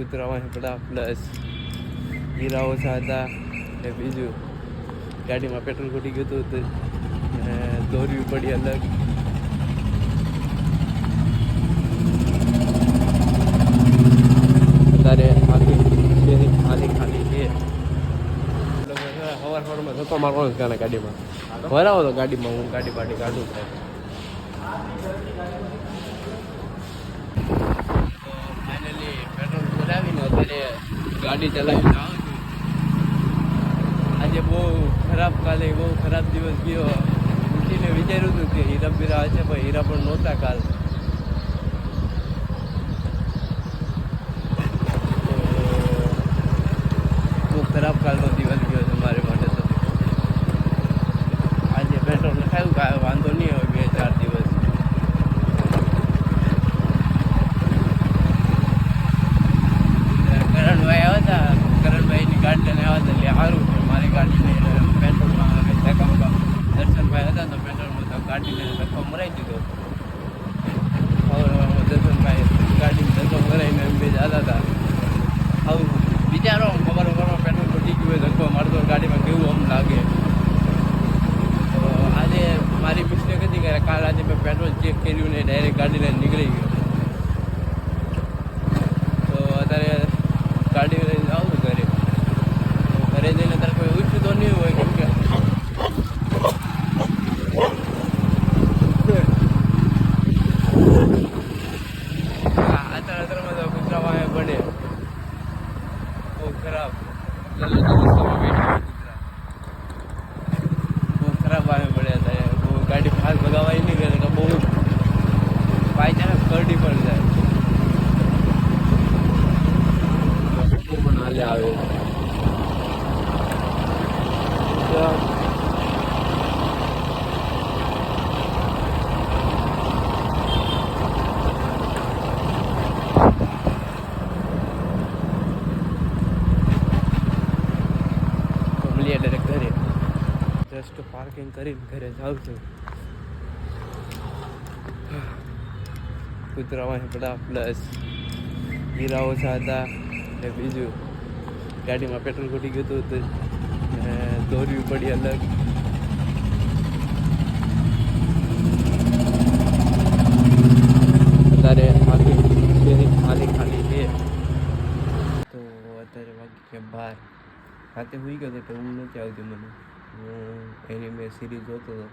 કૂતરામાં પડા પ્લસ હીરા ઓછા હતા ને બીજું. ગાડીમાં પેટ્રોલ ખૂટી ગયું હતું ને દોરવી પડી અલગ. અત્યારે આખી ખાલી ખાલી છે. સવાર સવારમાં ગાડીમાં. ભરાવો તો ગાડીમાં, હું ગાડી પાડી કાઢું તો ફાઇનલી પેટ્રોલ પુરાવીને અત્યારે ગાડી ચલાવીને આવું છું. આજે બહુ ખરાબ કાલે બહુ ખરાબ દિવસ ગયો. ઉઠીને વિચાર્યું હતું કે હીરા પીરા હશે, પણ હીરા પણ નહોતા કાલ. બહુ ખરાબ કાલનો દિવસ ગયો છે મારી માટે તો આજે પેટ્રોલ નખાયું કાંઈ વાંધો નહીં હોય બે ચાર દિવસ કરણભાઈ આવ્યા હતા કરણભાઈની ગાડી લઈને આવ્યા હતા એટલે સારું છે મારી ગાડી લઈને પેટ્રોલમાં હવે ધક્કા દર્શનભાઈ હતા તો લઈને ધક્કો મરાઈ દીધો સવારમાં દર્શનભાઈ ગાડીમાં ધક્કો મરાઈને એમ બે જતા હતા. આવું વિચારો ખબર ખબર પેટ્રોલ પટી ગયું ધક્કો મારતો ગાડીમાં કેવું આમ લાગે. તો આજે મારી મિસ્ટેક હતી કે કાલ આજે મેં પેટ્રોલ ચેક કર્યું ને ડાયરેક્ટ ગાડી લઈને નીકળી ગયો. તો અત્યારે ગાડી લઈને આવું ઘરે. ઘરે જઈને અત્યારે કોઈ ઉઠ્યું તો નહીં હોય કેમ કે હા, અત્યારે અત્યારમાં તો કૂતરા વાંહે પડે બહુ ખરાબ. લલ્લુ તો રસ્તામાં બેઠા બહુ ગાડી ફાસ્ટ ભગાવાય નહીં કરે બહુ બાય ચાન્સ કરડી પણ જાય આવે તો તો મળીએ ડાયરેક્ટ ઘરે જસ્ટ કરીને ઘરે જાઉં છું કૂતરામાં હેપડા પ્લસ હીરા ઓછા હતા ને બીજું. ગાડીમાં પેટ્રોલ ખૂટી ગયું હતું ને દોરવી પડી અલગ. અત્યારે ખાલી ખાલી તો અત્યારે વાગી બાર. રાતે હોઈ ગયો તો ઊંઘ નથી આવતી મને. હું એની મેં સિરીઝ જોતો હતો.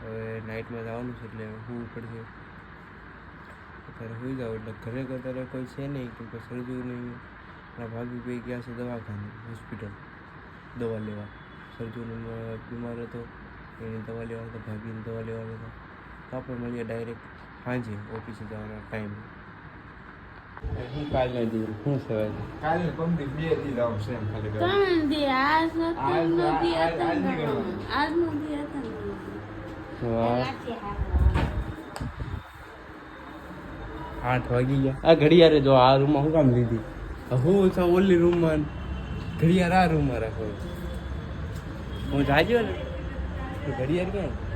હવે નાઇટમાં જવાનું છે એટલે હું પડશે અત્યારે હોઈ જાવ એટલે ઘરે અત્યારે કોઈ છે નહીં કેમ કે સરજુ નહીં મારા ભાભી ભાઈ ગયા છે દવાખાને હોસ્પિટલ દવા લેવા. સરજુને બીમાર હતો, એની દવા લેવા હતા ભાભીની દવા લેવા હતા તો આપણે મળીએ ડાયરેક્ટ સાંજે ઓફિસે જવાના ટાઈમ હું કાલ નથી શું સવારે કાલે પંદર બે દી લાવ છે એમ ખાલી ત્રણ દી આજ આજ- નો દી આજ- હતા આજ ને નીકળવાનું. આજનો દી હતા ને વાહ. રાતે હારા. આઠ વાગી ગયા. આ ઘડિયાળે જો આ રૂમમાં શું કામ લીધી? હું તો ઓલી રૂમમાં ઘડિયાળ આ રૂમમાં રાખો હું જાજો ને? ઘડિયાળ ક્યાં?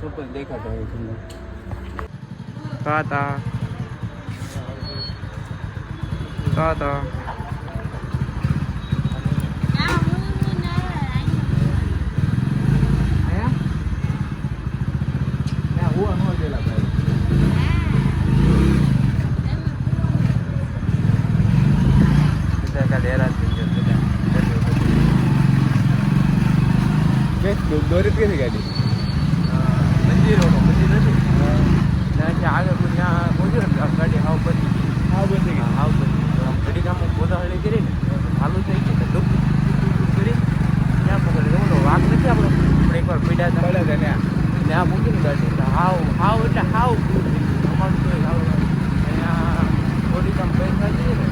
સુપર દેખાતો હોય તમને તાતા તાતા ના, હું ના આવ્યા. ના, હું નો ગયેલા ભાઈ. બધા કાલે હેરાન થઈ ગયા બધા કે દો- દોરી જ ગઈ ગાડી મંદિરોનો મંદિર નથી ત્યાંથી આગળ કોઈ ત્યાં પહોંચ્યો ને આ ગાડી હાવ બની ગઈ હા બધી ગઈ હાવ બની ગઈ આમ ઘડી કામ ગોદાવરી કરીને ચાલુ થઈ ગઈ ડૂબ કરી ત્યાં પકડી બોલો વાઘ નથી આપણો આપણે એકવાર પીડા હતા પડે છે ને ત્યાં મૂકીને ગાડી એટલે હાવ હાવ એટલે હાવ અમારું તો હાવ અહીંયા થોડી કામ પૈસા જઈએ ને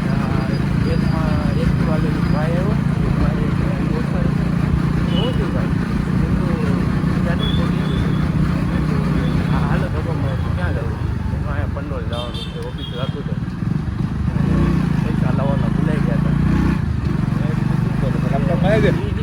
ત્યાં એકમાં એક વાગે ભાઈ આવ્યો એક ભાઈ ઓછા શું થયું ભાઈ ત્યાંનું ખોટી હા હાલો ધક્કો મળે તો ક્યાં જવું હું અહીંયા પંડોળ જવાનું છે ઓફિસ રાખું તો પૈસા લાવવાના ભૂલાઈ ગયા હતા આપણે મળે છે મેં એ એ ક્યાં નીકળી ગયો ખબર હોય ને ધક્કો મારી એવડે ઓલા પણ જવાનું હતું વિશાલ બસ કસાવાળો ડબ્બો છે કસાવાળો રસ્તો હા. ત્યાં જવાનો હતો એ મને આપણે ઓલી ગલી નથી હા. ત્યાં સુધી નથી તો અહીંથી ગયો હતો ત્યાં જ વેચી દોરી દીધા ઘડી ઘર ફાટી ગયું એવું લાગ્યું પલ્સર કેમ પડી ગયું આ કેવી કેવી વેતન લાગે તો બહુ બધા લાગતું ઘડી દોરી છે ને કાલ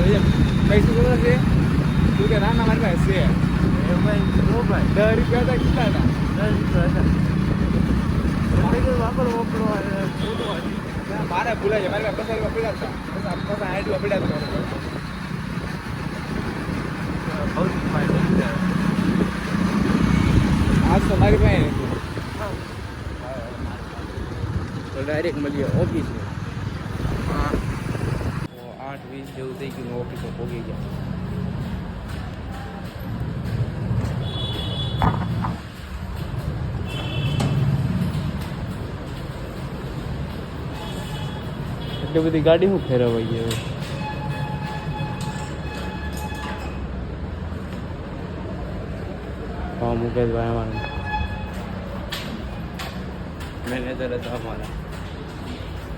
પૈસા કેટલા છે તું કે ના ના મારી પાસે છે દસ રૂપિયા હતા કેટલા હતા હતા મારે ભૂલાય છે મારી પચાસ રૂપિયા પડ્યા હતા પચાસ સાઠ રૂપિયા ફાયદો આજ તો મારી પાસે. તો ડાયરેક્ટ મળીએ ઓફિસમાં હા આઠ વીસ જેવું થઈ ગયું ઓફિસો પહોંચી ગયા. એટલી બધી ગાડી શું ફેરવાઈ ગઈ હવે? હા મુકેશભાઈ અમારા. મેનેજર હતા અમારા.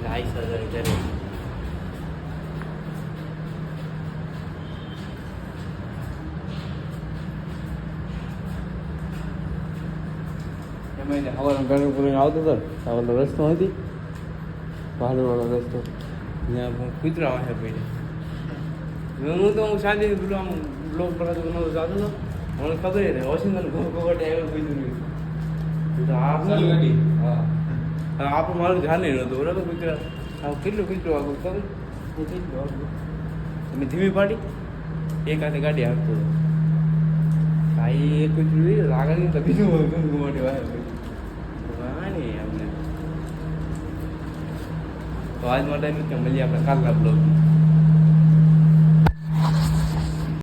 લાઈસ હતા ઘરે એમાં હવાનું પૂરું આવતો હતો ઓલો રસ્તો હતી. ભાલુવાળો રસ્તો. ત્યાં પણ કૂતરા વાંચે પડી હું તો હું સાંજે પેલું આમ બ્લોક બનાવતો નહોતો જાતો હતો મને ખબર નહીં વોશિંગટન ગોગોટે આવ્યો કૂતરું તો આ ચાલુ ગાડી? હા. આપણું મારું ધ્યાન નહીં નહોતું બરાબર કૂતરા. હા કેટલું કેટલું આગળ ખબર? કેટલું આગળ તમે ધીમી પાડી? એક હાથે ગાડી હાંકતો હતો. હા એ કૂતરું એ લાગે નહીં તો બીજું ગંગુ માટે વાય હા નહીં અમને તો આજ માટે એમ કે મળીએ આપણે કાલના બ્લોગ